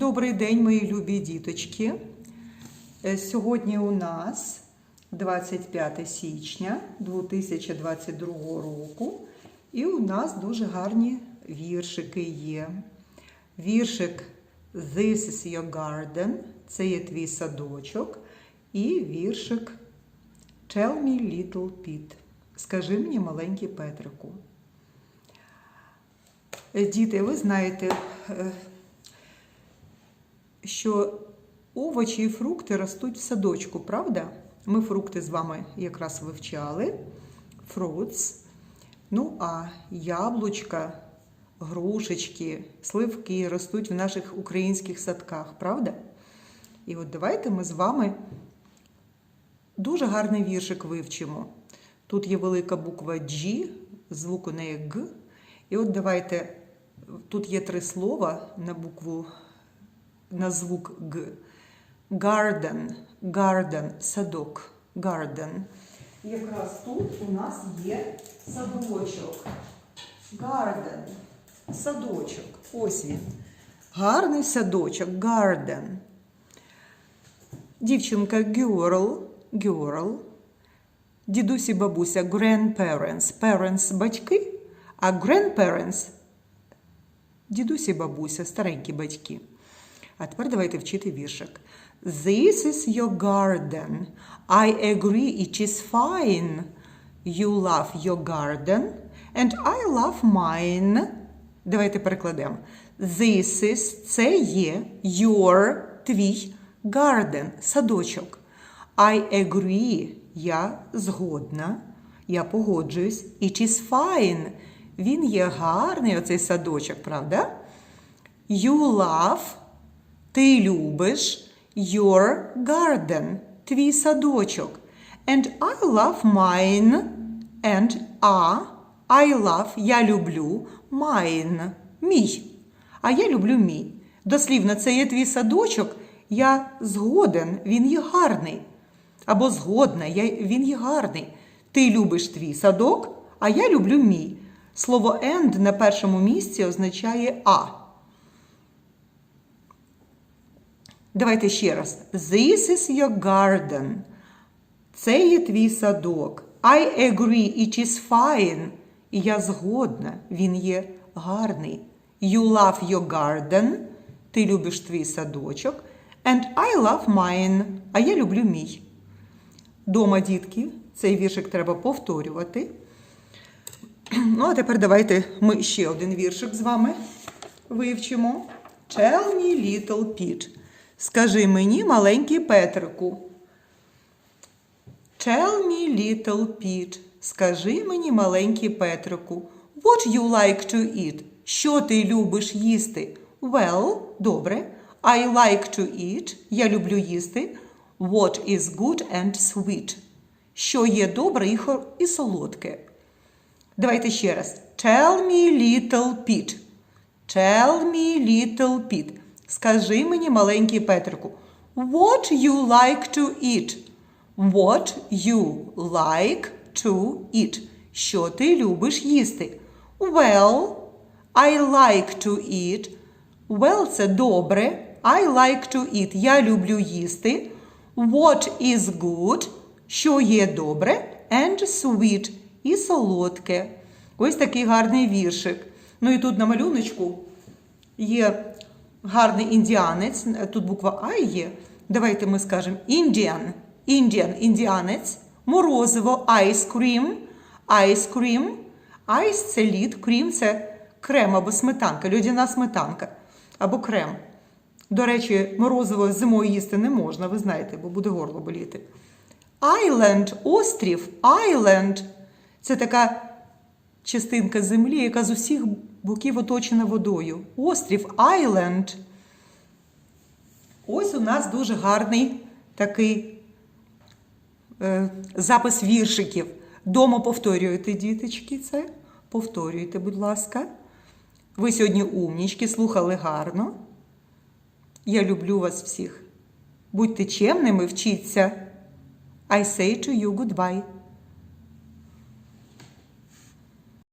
Добрий день, мої любі діточки. Е, Сьогодні у нас 25 січня 2022 року, і у нас дуже гарні віршики є. Віршик This is your garden це є твій садочок. І віршик Tell me little Pete. Скажи мені маленький Петрику. Е, Діти, ви знаєте, е, що овочі і фрукти ростуть в садочку, правда? Ми фрукти з вами якраз вивчали. Fruits. Ну, а яблучка, грушечки, сливки ростуть в наших українських садках, правда? І от давайте ми з вами дуже гарний віршик вивчимо. Тут є велика буква G, звук у неї Г. І от давайте, тут є три слова на букву, на звук Г. Garden, garden, садок, garden. Якраз тут у нас є садочок. Garden, садочок. Ось він. Гарний садочок, garden. Дівчинка girl, girl. Дідусі бабуся grandparents. Parents – батьки, а grandparents – дідусі бабуся, старенькі батьки. А тепер давайте вчити віршик. This is your garden. I agree it is fine. You love your garden and I love mine. Давайте перекладемо. This is – це є your – твій garden – садочок. I agree – я згодна, я погоджуюсь. It is fine. Він є гарний, оцей садочок, правда? You love – ти любиш your garden – твій садочок. And I love mine. And I, I love – я люблю mine – мій. А я люблю мій. Дослівно, це є твій садочок. Я згоден, він є гарний. Або згодна, я, він є гарний. Ти любиш твій садок, а я люблю мій. Слово and на першому місці означає а. Давайте ще раз. This is your garden. Це є твій садок. I agree, it is fine. І я згодна, він є гарний. You love your garden. Ти любиш твій садочок. And I love mine. А я люблю мій. Дома, дітки, цей віршик треба повторювати. Ну, а тепер давайте ми ще один віршик з вами вивчимо. Tell me, little Pete. Скажи мені, маленький Петрику. Tell me, little Pete. Скажи мені, маленький Петрику. What you like to eat? Що ти любиш їсти? Well, добре. I like to eat. Я люблю їсти. What is good and sweet? Що є добре і, хор- і солодке. Давайте ще раз. Tell me, little Pete. Tell me, little Pete. Скажи мені, маленький Петрику. What you like to eat? What you like to eat? Що ти любиш їсти? Well, I like to eat. Well, це добре. I like to eat. Я люблю їсти. What is good? Що є добре? And sweet. І солодке. Ось такий гарний віршик. Ну і тут на малюночку є гарний індіанець. Тут буква А є. Давайте ми скажемо Indian. Indian, індіанець. Морозиво, ice cream. Ice cream. Ice – це лід, cream – це крем або сметанка, льодяна сметанка або крем. До речі, морозиво зимою їсти не можна, ви знаєте, бо буде горло боліти. Island – острів, island – це така частинка землі, яка з усіх боків оточена водою. Острів Island. Ось у нас дуже гарний такий е, запис віршиків. Дома повторюєте, діточки, це. Повторюйте, будь ласка. Ви сьогодні умнічки, слухали гарно. Я люблю вас всіх. Будьте чемними, вчіться. I say to you goodbye.